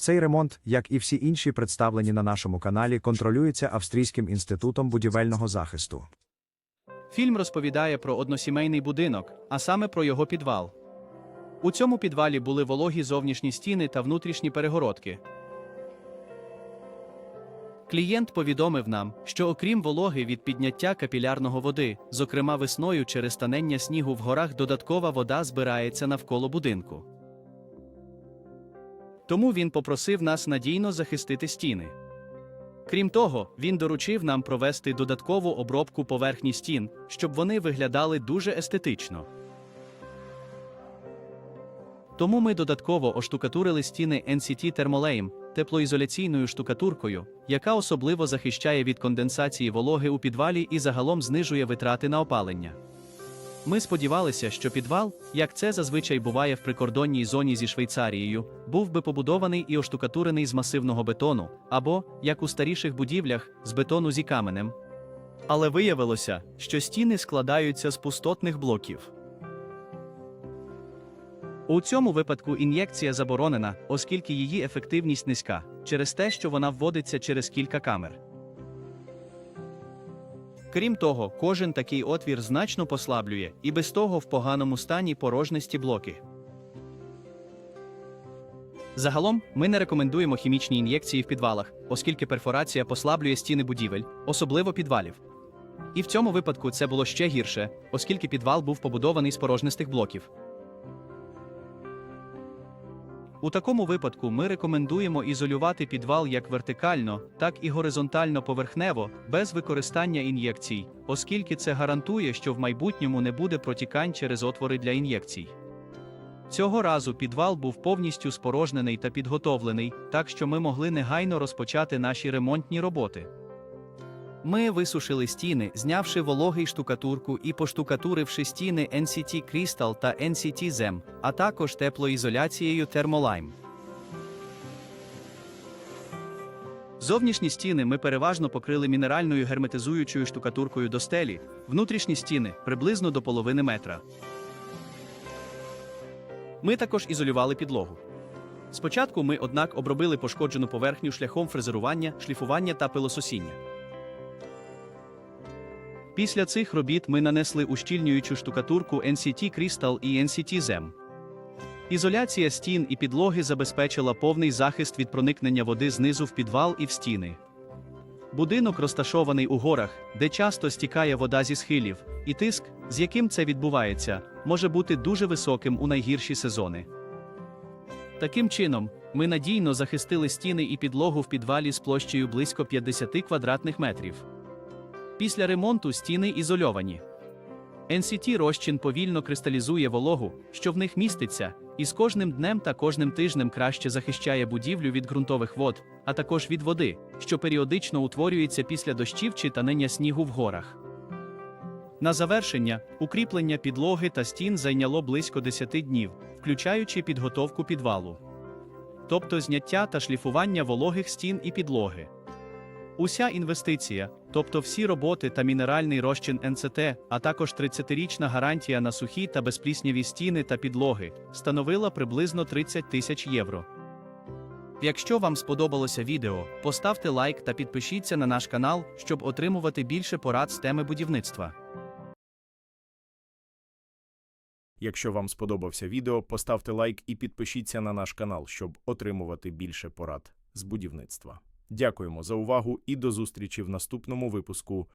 Цей ремонт, як і всі інші представлені на нашому каналі, контролюється Австрійським інститутом будівельного захисту. Фільм розповідає про односімейний будинок, а саме про його підвал. У цьому підвалі були вологі зовнішні стіни та внутрішні перегородки. Клієнт повідомив нам, що окрім вологи від підняття капілярного води, зокрема весною через танення снігу в горах, додаткова вода збирається навколо будинку. Тому він попросив нас надійно захистити стіни. Крім того, він доручив нам провести додаткову обробку поверхні стін, щоб вони виглядали дуже естетично. Тому ми додатково оштукатурили стіни NCT Thermolame теплоізоляційною штукатуркою, яка особливо захищає від конденсації вологи у підвалі і загалом знижує витрати на опалення. Ми сподівалися, що підвал, як це зазвичай буває в прикордонній зоні зі Швейцарією, був би побудований і оштукатурений з масивного бетону, або, як у старіших будівлях, з бетону зі каменем. Але виявилося, що стіни складаються з пустотних блоків. У цьому випадку ін'єкція заборонена, оскільки її ефективність низька, через те, що вона вводиться через кілька камер. Крім того, кожен такий отвір значно послаблює і без того в поганому стані порожності блоки. Загалом, ми не рекомендуємо хімічні ін'єкції в підвалах, оскільки перфорація послаблює стіни будівель, особливо підвалів. І в цьому випадку це було ще гірше, оскільки підвал був побудований з порожнистих блоків. У такому випадку ми рекомендуємо ізолювати підвал як вертикально, так і горизонтально поверхнево, без використання ін'єкцій, оскільки це гарантує, що в майбутньому не буде протікань через отвори для ін'єкцій. Цього разу підвал був повністю спорожнений та підготовлений, так що ми могли негайно розпочати наші ремонтні роботи. Ми висушили стіни, знявши вологий штукатурку і поштукатуривши стіни NCT Crystal та NCT ZEM, а також теплоізоляцією Thermolime. Зовнішні стіни ми переважно покрили мінеральною герметизуючою штукатуркою до стелі, внутрішні стіни приблизно до половини метра. Ми також ізолювали підлогу. Спочатку ми, однак, обробили пошкоджену поверхню шляхом фрезерування, шліфування та пилососіння. Після цих робіт ми нанесли ущільнюючу штукатурку NCT Crystal і NCT ZEM. Ізоляція стін і підлоги забезпечила повний захист від проникнення води знизу в підвал і в стіни. Будинок розташований у горах, де часто стікає вода зі схилів, і тиск, з яким це відбувається, може бути дуже високим у найгірші сезони. Таким чином, ми надійно захистили стіни і підлогу в підвалі з площею близько 50 квадратних метрів. Після ремонту стіни ізольовані. NCT розчин повільно кристалізує вологу, що в них міститься, і з кожним днем та кожним тижнем краще захищає будівлю від ґрунтових вод, а також від води, що періодично утворюється після дощів чи танення снігу в горах. На завершення, укріплення підлоги та стін зайняло близько 10 днів, включаючи підготовку підвалу. Тобто зняття та шліфування вологих стін і підлоги. Уся інвестиція, тобто всі роботи та мінеральний розчин НЦТ, а також 30-річна гарантія на сухі та безплісняві стіни та підлоги, становила приблизно 30 тисяч євро. Якщо вам сподобалося відео, поставте лайк та підпишіться на наш канал, щоб отримувати більше порад з теми будівництва. Якщо вам сподобався відео, поставте лайк і підпишіться на наш канал, щоб отримувати більше порад з будівництва. Дякуємо за увагу і до зустрічі в наступному випуску